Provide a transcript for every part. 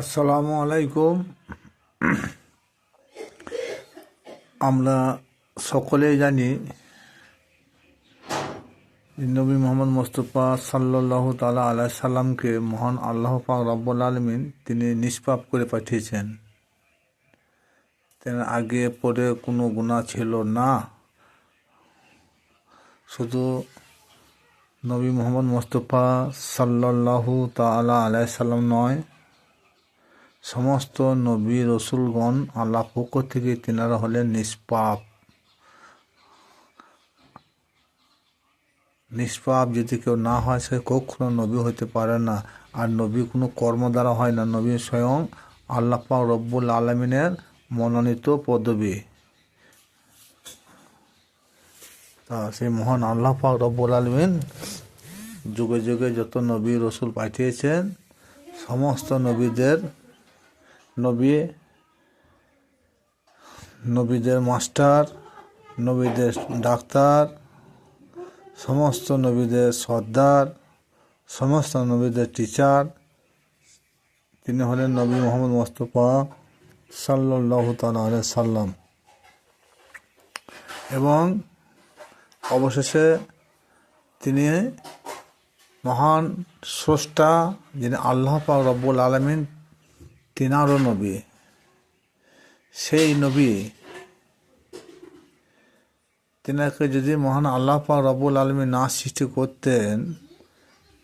আসসালামু আলাইকুম। আমরা সকলেই জানি নবী মোহাম্মদ মোস্তফা সাল্লাহ তালা আলাহ সাল্লামকে মহান আল্লাহ পাক রব্বুল আলমিন তিনি নিষ্পাপ করে পাঠিয়েছেন। তেনার আগে পরে কোনো গুণা ছিল না। শুধু নবী মোহাম্মদ মোস্তফা সাল্লাল্লাহু তালা আলাহ সাল্লাম নয় সমস্ত নবী রসুলগণ আল্লাহ পক্ষ থেকে তেনারা হলেন নিষ্পাপ। নিষ্পাপ যদি কেউ না হয়, সে কখনো নবী হতে পারে না। আর নবী কোনো কর্ম দ্বারা হয় না। নবী স্বয়ং আল্লাহ পাক রব্বুল আলমিনের মনোনীত পদবী। তা সেই মহান আল্লাহ পাক রব্বুল আলমিন যুগে যুগে যত নবী রসুল পাঠিয়েছেন, সমস্ত নবীদের নবী, নবীদের মাস্টার, নবীদের ডাক্তার, সমস্ত নবীদের সর্দার, সমস্ত নবীদের টিচার তিনি হলেন নবী মোহাম্মদ মোস্তফা সাল্লাহ তাল সাল্লাম। এবং অবশেষে তিনি মহান স্রষ্টা যিনি আল্লাহ পাক রব্বুল আলমিন তিনারও নবী। সেই নবী তিনাকে যদি মহান আল্লাহ পাক রব্বুল আলমী না সৃষ্টি করতেন,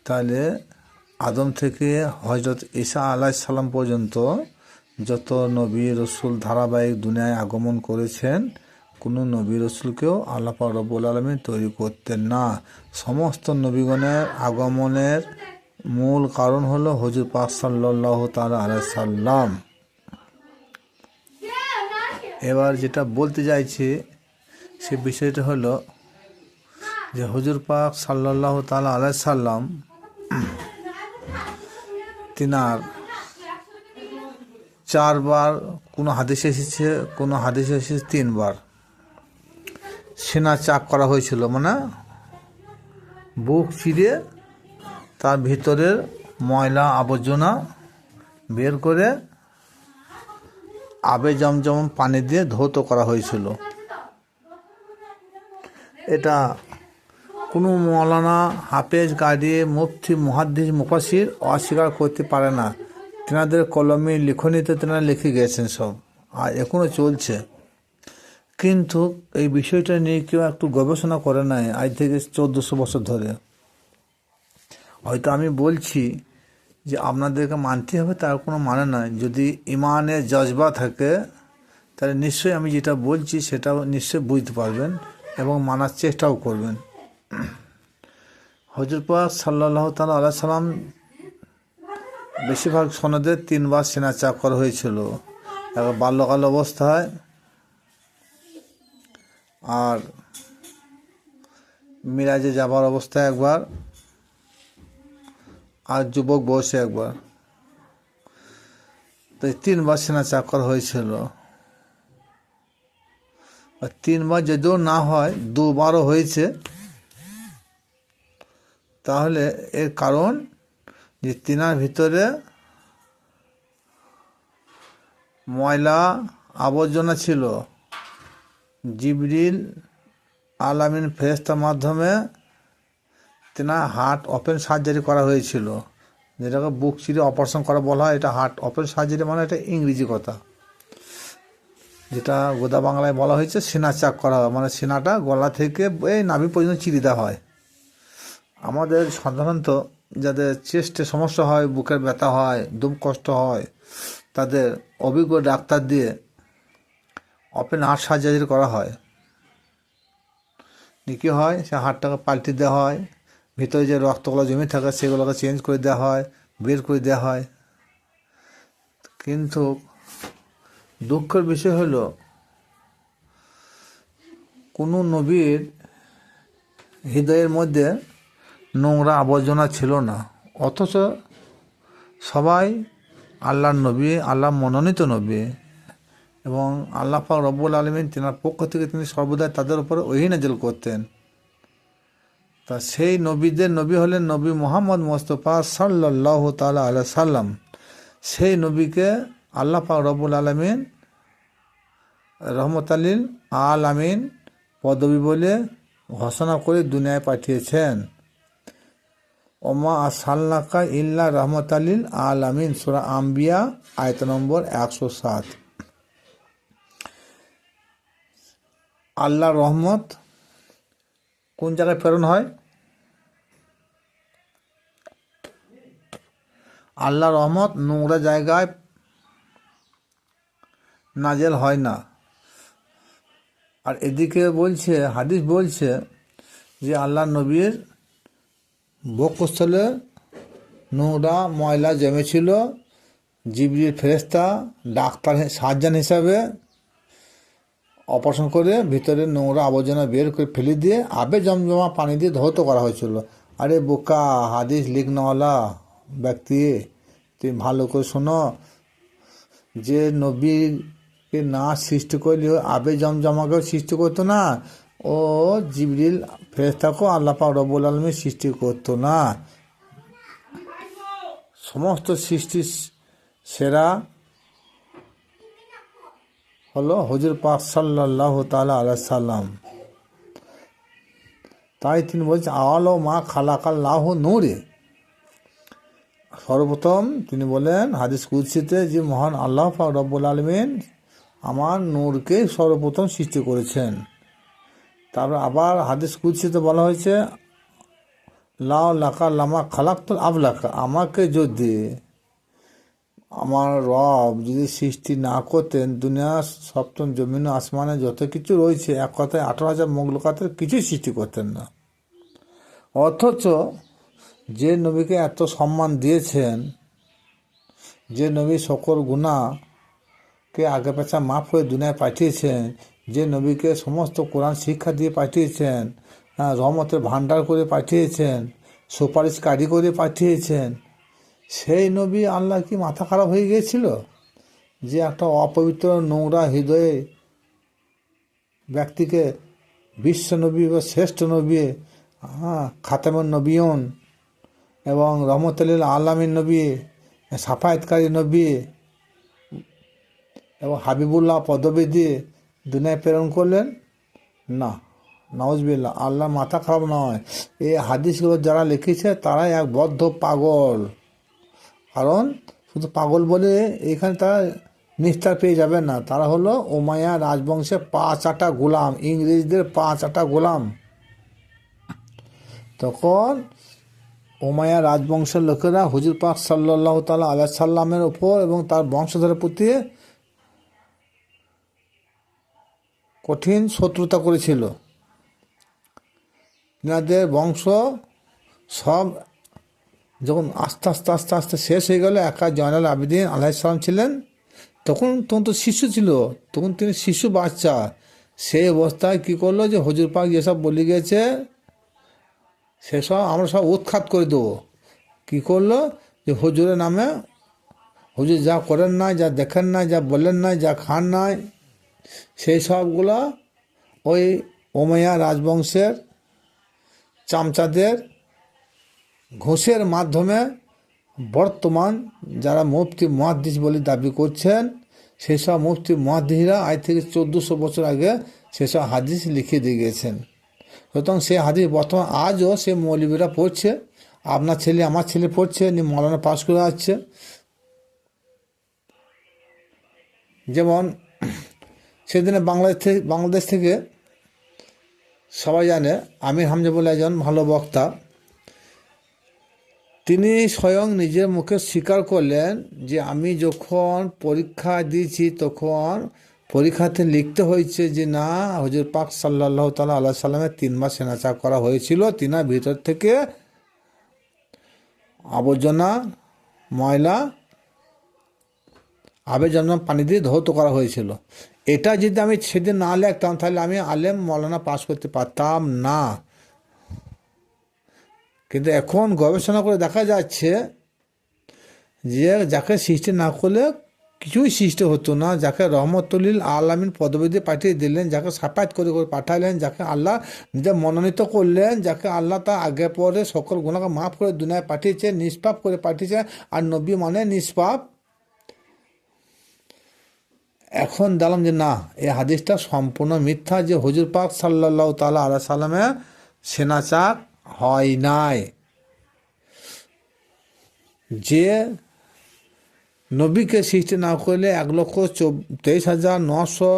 তাহলে আদম থেকে হজরত ঈসা আলাহ সাল্লাম পর্যন্ত যত নবী রসুল ধারাবাহিক দুনিয়ায় আগমন করেছেন, কোনো নবী রসুলকেও আল্লাহ পাক রব্বুল আলমী তৈরি করতেন না। সমস্ত নবীগণের আগমনের মূল কারণ হলো হজুর পাক সাল্লাহ তালা সাল্লাম। এবার যেটা বলতে চাইছি, সে বিষয়টা হলো যে হজুর পাক সাল্লাহ তালা আলাই সাল্লাম তিনার চারবার কোনো হাদিসে এসেছে, কোনো হাদিসে এসেছে তিনবার। সেনা চাক করা হয়েছিল মানে বুক চিরে তার ভিতরের ময়লা আবর্জনা বের করে আবে জমজম পানি দিয়ে ধৌত করা হয়েছিল। এটা কোনো মৌলানা হাফেজ গাড়ি মুফতি মুহাদ্দিস মুফাসির অস্বীকার করতে পারে না। তেনাদের কলমে লিখনিতে তেনারা লিখে গেছেন সব, আর এখনও চলছে। কিন্তু এই বিষয়টা নিয়ে কেউ একটু গবেষণা করে নাই, আজ থেকে চোদ্দোশো বছর ধরে। হয়তো আমি বলছি যে আপনাদেরকে মানতে হবে, তার কোনো মানে নয়। যদি ইমানের জজবা থাকে, তাহলে নিশ্চয়ই আমি যেটা বলছি সেটাও নিশ্চয়ই বুঝতে পারবেন এবং মানার চেষ্টাও করবেন। হজর পাক সাল্লাহ তালা আল্লাহ সাল্লাম বেশিরভাগ সনদে তিনবার সেনা চাকর হয়েছিল। একবার বাল্যকাল অবস্থায় আর মিরাজে যাবার অবস্থায় একবার আর যুবক বয়সে একবার। তো এই তিনবার সেনা চাকর হয়েছিল। আর তিনবার যদিও না হয়, দুবারও হয়েছে। তাহলে এর কারণ যে তিনার ভিতরে ময়লা আবর্জনা ছিল। জিবরিল আলামিন ফেরেস্তার মাধ্যমে তেনার হার্ট ওপেন সার্জারি করা হয়েছিল। যেটাকে বুক চিরে অপারেশন করা বলা হয়, এটা হার্ট ওপেন সার্জারি মানে এটা ইংরেজি কথা। যেটা গোদা বাংলায় বলা হয়েছে, সেনা চাক করা হয়। মানে সেনাটা গলা থেকে এই নাভি পর্যন্ত চিরি দেওয়া হয়। আমাদের সাধারণত যাদের চেস্টে সমস্যা হয়, বুকের ব্যথা হয়, দুম কষ্ট হয়, তাদের অভিজ্ঞ ডাক্তার দিয়ে ওপেন হার্ট সার্জারি করা হয়। কী হয়, সে হাড়টাকে পাল্টে দেওয়া হয়। ভিতরে যে রক্তগুলো জমে থাকে, সেগুলোকে চেঞ্জ করে দেওয়া হয়, বের করে দেওয়া হয়। কিন্তু দুঃখের বিষয় হলো, কোনো নবীর হৃদয়ের মধ্যে নোংরা আবর্জনা ছিল না। অথচ সবাই আল্লাহর নবী আল্লাহ মনোনীত নবী এবং আল্লাহ রব্বুল আলমিন তেনার পক্ষ থেকে তিনি সর্বদাই তাদের উপরে ওহি নাজল করতেন। তা সেই নবীদের নবী হলেন নবী মোহাম্মদ মোস্তফা সাল্লাহ তালা আল্লাহ সাল্লাম। সেই নবীকে আল্লাহ পাক রব্বুল আলমিন রহমত আলীল আল আমিন পদবী বলে ঘোষণা করে দুনিয়ায় পাঠিয়েছেন। ওমা আসাল্লাকা ইল্লা রহমত আলীল আল আমিন সুরা আম্বিয়া, আয়ত নম্বর একশো সাত। আল্লাহ রহমত কোন জায়গায় প্রেরণ হয়? আল্লাহ রহমত নোংরা জায়গায় নাজেল হয় না। আর এদিকে বলছে, হাদিস বলছে যে আল্লাহ নবীর বক্ষস্থলে নোংরা ময়লা জমেছিল। জিবরির ফেরেস্তা ডাক্তার সার্জন হিসাবে অপারেশন করে ভিতরে নোংরা আবর্জনা বের করে ফেলে দিয়ে আবে জমজমা পানি দিয়ে ধৌত করা হয়েছিল। আরে বোকা, হাদিস লিখনওয়ালা ব্যক্তি, তুই ভালো করে শোনো। যে নবীকে না সৃষ্টি করলে আবে জমজমাকেও সৃষ্টি করতো না, ও জিবরিল আল্লাহ পাক রব্বুল আলমী সৃষ্টি করতো না। সমস্ত সৃষ্টি সেরা হলো হজুর পাক সাল্লাহ তালা আল্লাহ সাল্লাম। তাই তিনি বলছেন আলো মা খালাকাল্লাহ নূরে। সর্বপ্রথম তিনি বলেন, হাদিস কুদ্সিতে যে মহান আল্লাহ রব্বুল আলমিন আমার নূরকে সর্বপ্রথম সৃষ্টি করেছেন। তারপর আবার হাদিস কুদ্সিতে বলা হয়েছে, লাও লাকা লামা খালাক্তুল আবলাকা, আমাকে যদি আমার রব যদি সৃষ্টি না করতেন দুনিয়া সপ্তম জমিন আসমানে যত কিছু রয়েছে এক কথায় আঠারো হাজার মোগলকাতের কিছুই সৃষ্টি করতেন না। অথচ যে নবীকে এত সম্মান দিয়েছেন যে নবী সকল গুণাকে আগে পেছা মাফ করে দুনিয়ায় পাঠিয়েছেন যে নবীকে সমস্ত কোরআন শিক্ষা দিয়ে পাঠিয়েছেন হ্যাঁ, রহমতের ভান্ডার করে পাঠিয়েছেন সুপারিশকারী করে পাঠিয়েছেন সেই নবী আল্লাহ কি মাথা খারাপ হয়ে গিয়েছিল? যে একটা অপবিত্র নোংরা হৃদয়ে ব্যক্তিকে বিশ্ব নবী বা শ্রেষ্ঠ নবী হ্যাঁ খাতামের নবীন এবং রহমতুল্লিল আল্লামীর নবী, সাফায়তকারী নবী এবং হাবিবুল্লাহ পদবী দিয়ে দুনিয়ায় প্রেরণ করলেন? না নওয়াজবিল্লা আল্লাহ মাথা খারাপ নয়। এই হাদিসগুলো যারা লিখেছে তারাই এক বদ্ধ পাগল। কারণ শুধু পাগল বলে এখানে তারা নিস্তার পেয়ে যাবে না। তারা হলো ওমায়া রাজবংশের পাঁচ আটা গোলাম, ইংরেজদের পাঁচ আটা গোলাম। তখন ওমায়া রাজবংশের লোকেরা হুজুর পাক সাল্লাহ তালা আল্লাহ সাল্লামের ওপর এবং তার বংশধরের প্রতি কঠিন শত্রুতা করেছিল। তিনাদের বংশ সব যখন আস্তে আস্তে আস্তে আস্তে শেষ হয়ে গেল, একা জয়নাল আবিদিন আলাইসালাম ছিলেন। তখন তখন তো শিশু ছিল, তখন তিনি শিশু বাচ্চা। সেই অবস্থায় কী করল যে, হজুর পাক যেসব বলে গেছে সেসব আমরা সব উৎখাত করে দেবো। কী করল যে, হজুরের নামে, হুজুর যা করেন না যা দেখেন না যা বলেন না যা খান নাই, সেই সবগুলো ওই ওমাইয়া রাজবংশের চামচাদের ঘুষের মাধ্যমে বর্তমান যারা মুফতি মহাদিস বলে দাবি করছেন, সেসব মুফতি মহাদিসরা আজ থেকে চোদ্দোশো বছর আগে সেসব হাদিস লিখে দিয়ে গেছেন। সুতরাং সেই হাদিস বর্তমান আজও সে মৌলবীরা পড়ছে। আপনার ছেলে, আমার ছেলে পড়ছে নি মৌলানা পাশ করে আসছে। যেমন সেদিনে বাংলাদেশ থেকে বাংলাদেশ থেকে সবাই জানে, আমির হামজা বলে একজন ভালো বক্তা তিনি স্বয়ং নিজের মুখে স্বীকার করলেন যে আমি যখন পরীক্ষা দিয়েছি তখন পরীক্ষাতে লিখতে হয়েছে যে না, হজুর পাক সাল্লাহ তালা আল্লাহ সাল্লামের তিন মাস সেনাচা করা হয়েছিল। তিনার ভিতর থেকে আবর্জনা, ময়লা আবেদন পানি দিয়ে ধৌত করা হয়েছিল। এটা যদি আমি সেদিন না লিখতাম, তাহলে আমি আলেম মৌলানা পাস করতে পারতাম না। কিন্তু এখন গবেষণা করে দেখা যাচ্ছে যে যাকে সৃষ্টি না করলে কিছুই সৃষ্টি হতো না, যাকে রহমতুল্লিল আলামিন পদবী দিয়ে পাঠিয়ে দিলেন, যাকে সাফায়াত করে করে পাঠালেন, যাকে আল্লাহ নিজে মনোনীত করলেন, যাকে আল্লাহ তা আগে পরে সকল গুণাকে মাফ করে দুনিয়ায় পাঠিয়েছে নিষ্পাপ করে পাঠিয়েছে আর নবী মানে নিষ্পাপ। এখন দেখলাম যে না, এই হাদিসটা সম্পূর্ণ মিথ্যা যে হুজুর পাক সাল্লাহ তালা আল্লাহ সাল্লামে সেনাচাক হয় নাই। যে নবীকে সৃষ্টি না করলে এক লক্ষ তেইশ হাজার নশো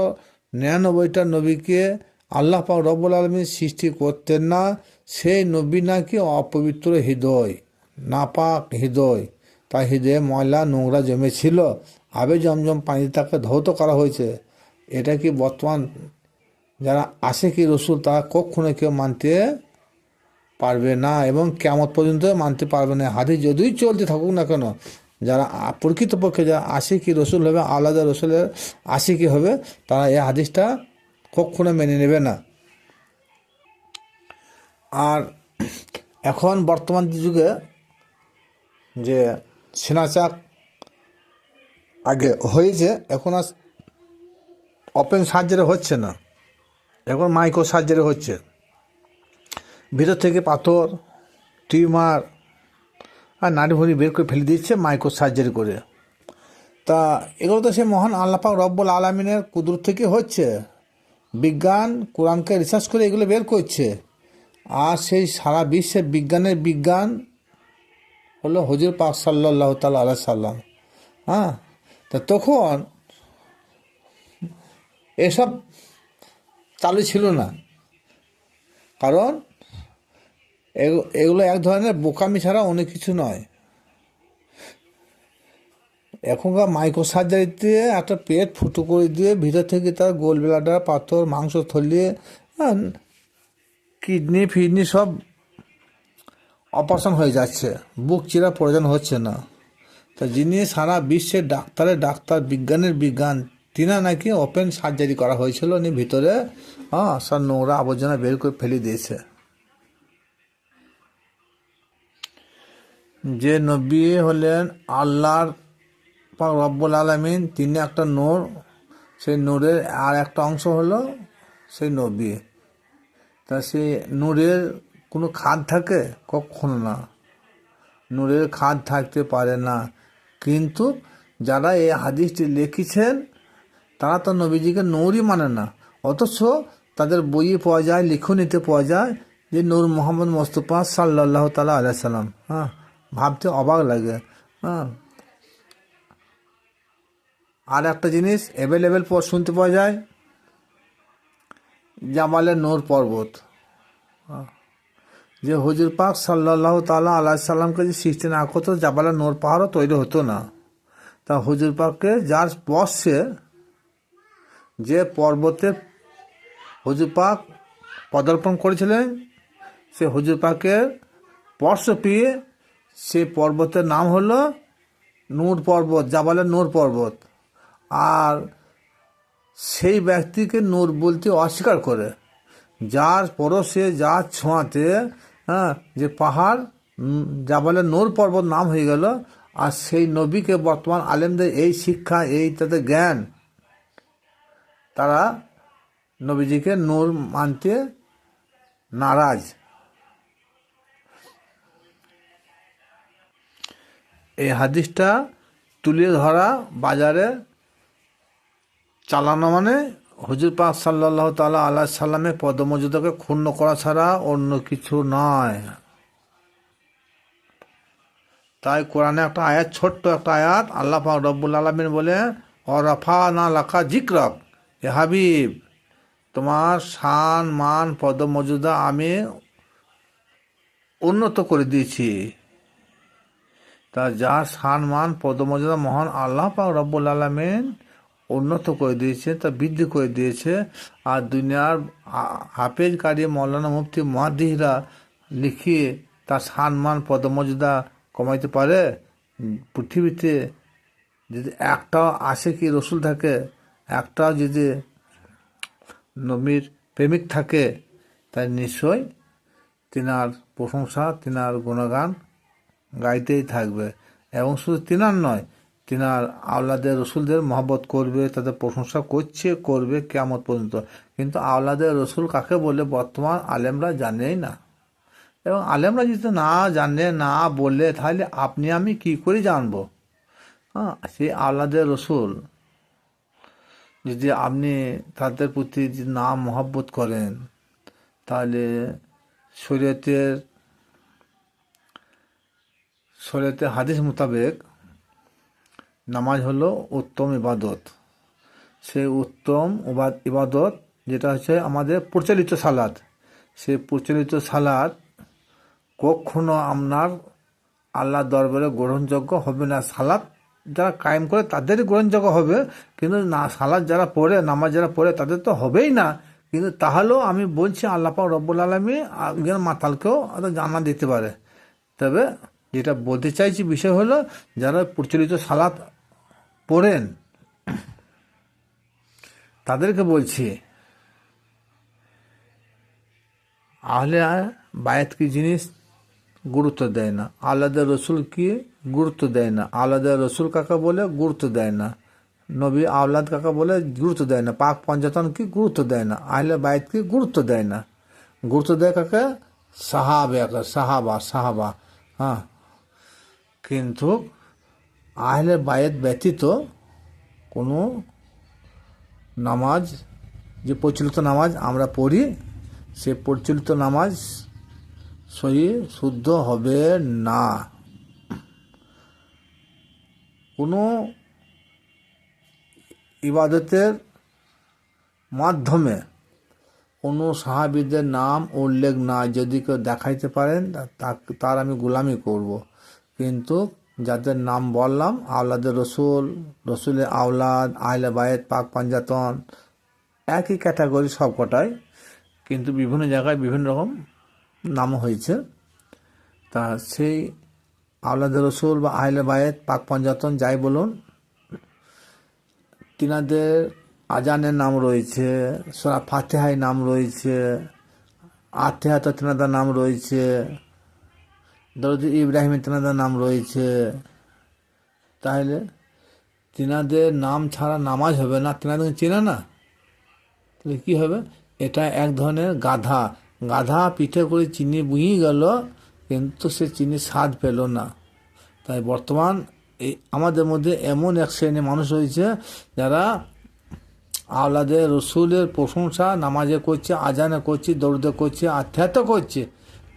নিরানব্বইটা নবীকে আল্লাহ পাক রব্বুল আলমী সৃষ্টি করতেন না, সেই নবী নাকি অপবিত্র হৃদয়, নাপাক হৃদয়। তার হৃদয়ে ময়লা, নোংরা জমেছিল, আবে জমজম পানি তাকে ধৌত করা হয়েছে। এটা কি বর্তমান যারা আসে কি রসুল, তারা কখনো কেউ মানতে পারবে না এবং কেমন পর্যন্ত মানতে পারবে না। হাদিস যদিই চলতে থাকুক না কেন, যারা প্রকৃতপক্ষে যারা আশিকি রসুল হবে আলাদা রসুলের আশিকি হবে, তারা এই হাদিসটা কখনো মেনে নেবে না। আর এখন বর্তমান যুগে যে সেনাচাক আগে হয়েছে, এখন আর ওপেন সার্জারি হচ্ছে না। এখন মাইক্রো সার্জারি হচ্ছে। ভিতর থেকে পাথর, টিউমার আর নাড়ি ভুড়ি বের করে ফেলে দিচ্ছে মাইক্রো সার্জারি করে। তা এগুলো তো সে মহান আল্লাপাক রব্বুল আলমিনের কুদরত থেকে হচ্ছে। বিজ্ঞান, কোরআনকে রিসার্চ করে এগুলো বের করছে। আর সেই সারা বিশ্বে বিজ্ঞানের বিজ্ঞান হলো হজুর পাক সাল্লাহ তাল আল্লাহ সাল্লাম। হ্যাঁ? তা তখন এসব চালু ছিল না। কারণ এগুলো এক ধরনের বোকামি ছাড়া অনেক কিছু নয়। এখনকার মাইক্রো সার্জারিতে একটা পেট ফুটো করে দিয়ে ভিতর থেকে তার গোল ব্লাডার পাথর, মাংস থলিয়ে কিডনি, ফিডনি সব অপারেশন হয়ে যাচ্ছে। বুক চিরা প্রয়োজন হচ্ছে না। তা যিনি সারা বিশ্বের ডাক্তারের ডাক্তার বিজ্ঞানের বিজ্ঞান, তিনা নাকি ওপেন সার্জারি করা হয়েছিল, উনি ভিতরে হ্যাঁ সব নোংরা আবর্জনা বের করে ফেলে দিয়েছে। যে নবী হলেন আল্লাহর রব্বুল আলমিন, তিনি একটা নূর, সেই নূরের আর একটা অংশ হলো সেই নবী। তা সেই নূরের কোনো খাদ থাকে? কখনো না। নূরের খাদ থাকতে পারে না। কিন্তু যারা এই হাদিসটি লিখেছেন, তারা তো নবীজিকে নূরই মানে না। অথচ তাদের বইয়ে পাওয়া যায়, লিখনিতে পাওয়া যায় যে নূর মোহাম্মদ মোস্তফা সাল্লাহ তালা আলাই সাল্লাম। হ্যাঁ। ভাবতে অবাক লাগে। হ্যাঁ। আর একটা জিনিস অ্যাভেলেবেল পর শুনতে পাওয়া যায়, জামালের নোর পর্বত। হ্যাঁ। যে হুজুর পাক সাল্লাহ তালা আল্লাহ সাল্লামকে যে সৃষ্টি না করতো জাবালের নোর পাহাড়ও তৈরি হতো না। তা হুজুর পাককে যার স্পর্শে যে পর্বতে হুজুর পাক পদার্পণ করেছিলেন, সে হুজুর পাকের স্পর্শ পেয়ে সে পর্বতের নাম হলো নূর পর্বত জাবালের নূর পর্বত। আর সেই ব্যক্তিকে নূর বলতে অস্বীকার করে। যার পরশে যার ছোঁয়াতে হ্যাঁ যে পাহাড় উম, জাবালের নূর পর্বত নাম হয়ে গেল আর সেই নবীকে বর্তমান আলেমদের এই শিক্ষা এই তাদের জ্ঞান তারা নবীজিকে নূর মানতে নারাজ। এই হাদিসটা তুলে ধরা বাজারে চালানো মানে হুজুর পাক সাল্লাহ তালা আল্লাহ সাল্লামের পদমর্যাদাকে ক্ষুণ্ণ করা ছাড়া অন্য কিছু নয়। তাই কোরআনে একটা আয়াত, ছোট্ট একটা আয়াত আল্লাহ রব্বুল আলমিন বলে অরফা না লাখা জিক্রক এ হাবিব, তোমার শান মান, পদমর্যাদা আমি উন্নত করে দিয়েছি। তা যার শান মান পদমর্যাদা মহান আল্লাহ পাক রব্বুল আলমিন উন্নত করে দিয়েছে, তা বৃদ্ধি করে দিয়েছে। আর দুনিয়ার হা- হাফেজ কারি মৌলানা মুফতি মহাদিহরা লিখিয়ে তার সম্মান পদমর্যাদা কমাইতে পারে। পৃথিবীতে যদি একটাও আসে কি রসুল থাকে একটাও যদি নবীর প্রেমিক থাকে তাই নিশ্চয় তিনার প্রশংসা, তিনার গুণগান গাইতেই থাকবে। এবং শুধু তিনার নয়, তিনার আওলাদের রসুলদের মহব্বত করবে, তাদের প্রশংসা করছে, করবে কেমন পর্যন্ত। কিন্তু আওলাদের রসুল কাকে বলে বর্তমান আলেমরা জানেই না। এবং আলেমরা যদি না জানে, না বলে, তাহলে আপনি আমি কি করে জানব? হ্যাঁ সেই আওলাদের রসুল যদি আপনি তাদের প্রতি নাম মহব্বত করেন, তাহলে শরীয়তের শরীয়তের হাদিস মোতাবেক নামাজ হলো উত্তম ইবাদত। সেই উত্তম ইবাদত যেটা হচ্ছে আমাদের প্রচলিত সালাদ সেই প্রচলিত সালাদ কখনো আপনার আল্লাহ দরবারে গ্রহণযোগ্য হবে না। সালাদ যারা কায়েম করে তাদেরই গ্রহণযোগ্য হবে। কিন্তু না সালাদ যারা পড়ে, নামাজ যারা পড়ে তাদের তো হবেই না। কিন্তু তাহলেও আমি বলছি আল্লাহ পাক রব্বুল আলমী একজন মাতালকেও জানা দিতে পারে। তবে যেটা বলতে চাইছি বিষয় হলো, যারা প্রচলিত সালাদ পড়েন, তাদেরকে বলছি, আহলে বায়াত কি জিনিস গুরুত্ব দেয় না? আলাদা রসুল কি গুরুত্ব দেয় না? আলাদা রসুল কাকা বলে? গুরুত্ব দেয় না। নবী আওলাদ কাকা বলে? গুরুত্ব দেয় না। পাক পঞ্চাতন কি গুরুত্ব দেয় না? আহলে বায়াত কি গুরুত্ব দেয় না? গুরুত্ব দেয় কাকে? সাহাবে সাহাবা সাহাবা। হ্যাঁ। কিন্তু আহলে বায়াত ব্যতীত কোনো নামাজ, যে প্রচলিত নামাজ আমরা পড়ি, সে প্রচলিত নামাজ সহি, শুদ্ধ হবে না কোনো ইবাদতের মাধ্যমে কোনো সাহাবিদের নাম উল্লেখ না যদি কেউ দেখাইতে পারেন তার আমি গোলামি করব। কিন্তু যাদের নাম বললাম আওলাদের রসুল, রসুলের আওলাদ, আহলে বায়েত পাক পাঞ্জাতন, একই ক্যাটাগরি সব কটাই কিন্তু বিভিন্ন জায়গায় বিভিন্ন রকম নাম হয়েছে। তা সেই আওলাদের রসুল বা আহলে বায়েত পাক পাঞ্জাতন যাই বলুন, তিনাদের আজানের নাম রয়েছে, সোরা ফাতেহায় নাম রয়েছে, আতেহাত তিনাদের নাম রয়েছে দরদি ইব্রাহিমের তেনাদের নাম রয়েছে। তাহলে তেনাদের নাম ছাড়া নামাজ হবে না? তিনাদের চেনে না? তাহলে কী হবে? এটা এক ধরনের গাধা। গাধা পিঠে করে চিনি বুঝিয়ে গেল, কিন্তু সে চিনি স্বাদ পেল না। তাই বর্তমান এই আমাদের মধ্যে এমন এক শ্রেণির মানুষ রয়েছে, যারা আওলাদের রসুলের প্রশংসা, নামাজে করছে, আজানে করছে দৌড়দে করছে, আধ্যাত্ম করছে।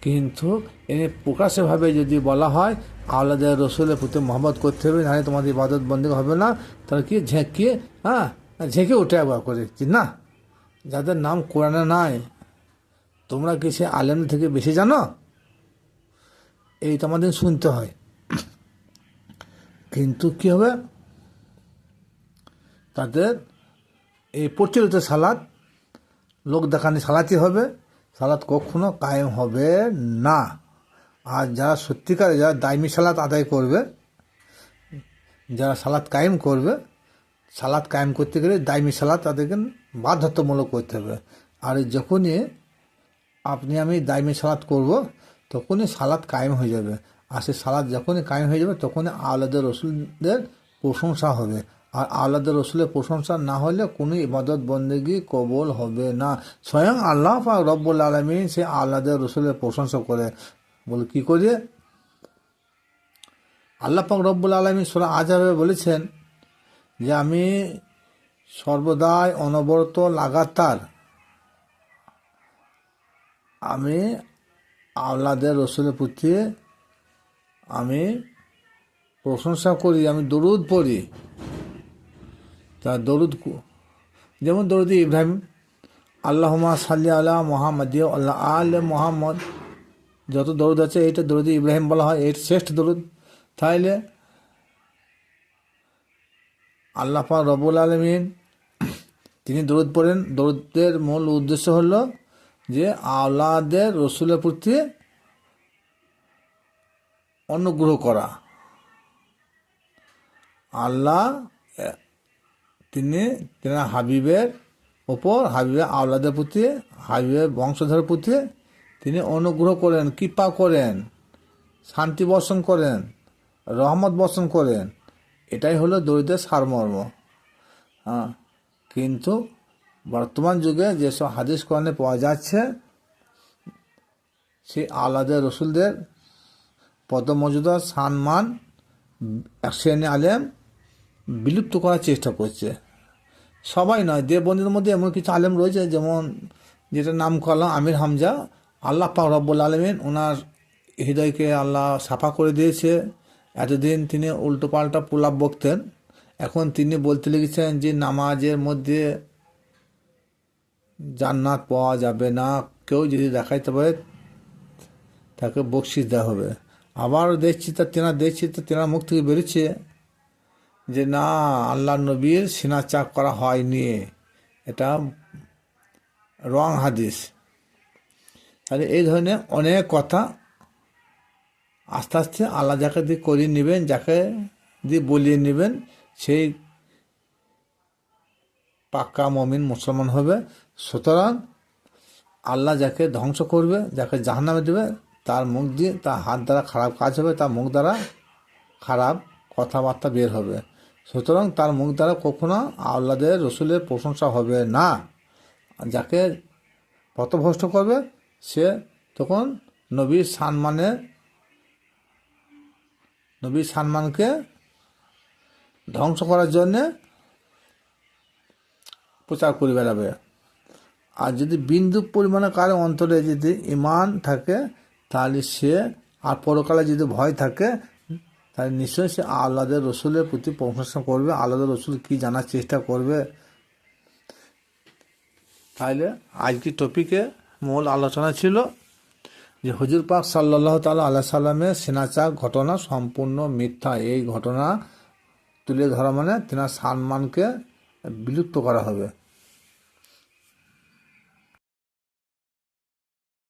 কিন্তু এনে প্রকাশ্যভাবে যদি বলা হয় আওলাদের রসুলের প্রতি মহব্বত করতে হবে নাহলে তোমাদের ইবাদত বন্দী হবে না। তাহলে কি ঝেঁকিয়ে হ্যাঁ ঝেঁকে উঠে একবার করে যে না? যাদের নাম কোরআনে নাই, তোমরা কি সে আলেম থেকে বেশি জানো? এই তো আমাদের শুনতে হয়। কিন্তু কি হবে? তাদের এই প্রচলিত সালাদ লোক দেখানি সালাতি হবে। সালাদ কখনো কায়েম হবে না। আর যারা সত্যিকারে যারা দায়মি সালাত আদায় করবে, যারা সালাদ কায়েম করবে, সালাদ কায়েম করতে গেলে দায়মি সালাদ তাদেরকে বাধ্যতামূলক করতে হবে। আর যখনই আপনি আমি দায়মি সালাদ করব, তখনই সালাদ কায়েম হয়ে যাবে। আর সে সালাদ যখনই কায়েম হয়ে যাবে, তখনই আলাদা রসুলদের প্রশংসা হবে। আর আলাদা রসুলের প্রশংসা না হলে কোনো ইবাদত, বন্দেগি কবল হবে না। স্বয়ং আল্লাহ পাক রব্বুল আলমিন সে আলাদা রসুলের প্রশংসা করে। বলে কি করে আল্লাহ পাক রব্বুল আলমিন সোরা আজাবে বলেছেন যে, আমি সর্বদাই অনবরত লাগাতার আমি আল্লাদের রসুলের প্রতি আমি প্রশংসা করি, আমি দরুদ পড়ি। তা দরুদ যেমন দরুদ ইব্রাহিম আল্লাহমা সাল্লি আল্লাহ মোহাম্মদ আল্লাহ আল মোহাম্মদ। যত দরুদ আছে, এইটা দরুদ ইব্রাহিম বলা হয়, এর শ্রেষ্ঠ দরুদ। তাইলে আল্লাহ রবুল আলমিন তিনি দরুদ পড়েন। দরুদের মূল উদ্দেশ্য হলো যে আল্লাহদের রসুলের প্রতি অনুগ্রহ করা। আল্লাহ তিনি তেনার হাবিবের ওপর, হাবিবের আওলাদের প্রতি, হাবিবের বংশধরের প্রতি তিনি অনুগ্রহ করেন, কৃপা করেন, শান্তি বর্ষণ করেন, রহমত বর্ষণ করেন। এটাই হলো দরিদ্রের সারমর্ম। হ্যাঁ কিন্তু বর্তমান যুগে যেসব হাদিস কোরআনে পাওয়া যাচ্ছে, সেই আলাদা রসুলদের পদমর্যাদা, সম্মান, এক শ্রেণি আলেম বিলুপ্ত করার চেষ্টা করছে। সবাই নয় দেববন্ধুদের মধ্যে এমন কিছু আলেম রয়েছে, যেমন যেটা নাম করলাম আমির হামজা। আল্লাহ পাক রব্বুল আলমিন ওনার হৃদয়কে আল্লাহ সাফা করে দিয়েছে। এতদিন তিনি উল্টো পাল্টা পোলাপ বকতেন। এখন তিনি বলতে লেগেছেন যে, নামাজের মধ্যে জান্নাত পাওয়া যাবে না। কেউ যদি দেখাইতে পারে, তাকে বকশিস দেওয়া হবে। আবার দেখছি তা তেনা, দেখছি তো তেনার মুখ থেকে বেরোচ্ছে। যে না, আল্লাহ নবীর সিনা চাক করা হয়নি। এটা রং হাদিস। তাহলে এই ধরনের অনেক কথা আস্তে আস্তে আল্লাহ যাকে দিয়ে করিয়ে নেবেন, যাকে দিয়ে বলিয়ে নেবেন, সেই পাক্কা মমিন মুসলমান হবে। সুতরাং আল্লাহ যাকে ধ্বংস করবে, যাকে জাহান্নামে দেবে, তার মুখ দিয়ে তার হাত দ্বারা খারাপ কাজ হবে, তার মুখ দ্বারা খারাপ কথাবার্তা বের হবে। সুতরাং তার মুখ দ্বারা কখনো আল্লাদের রসুলের প্রশংসা হবে না। যাকে পথভ্রষ্ট করবে, সে তখন নবীর সম্মানে, নবীর সম্মানকে ধ্বংস করার জন্যে প্রচার করে বেড়াবে। আর যদি বিন্দু পরিমাণে কারও অন্তরে যদি ইমান থাকে, তাহলে সে আর পরকালে যদি ভয় থাকে নিশ্চয়ই সে আল্লাদের রসুলের প্রতি প্রশংসা করবে আল্লাদের রসুল কি জানার চেষ্টা করবে? তাহলে আজকের টপিকে মূল আলোচনা ছিল যে হুজুর পাক সাল্লাহ তাল আল্লাহ সাল্লামের সেনাচাক ঘটনা সম্পূর্ণ মিথ্যা। এই ঘটনা তুলে ধরা মানে তেনার সম্মানকে বিলুপ্ত করা হবে।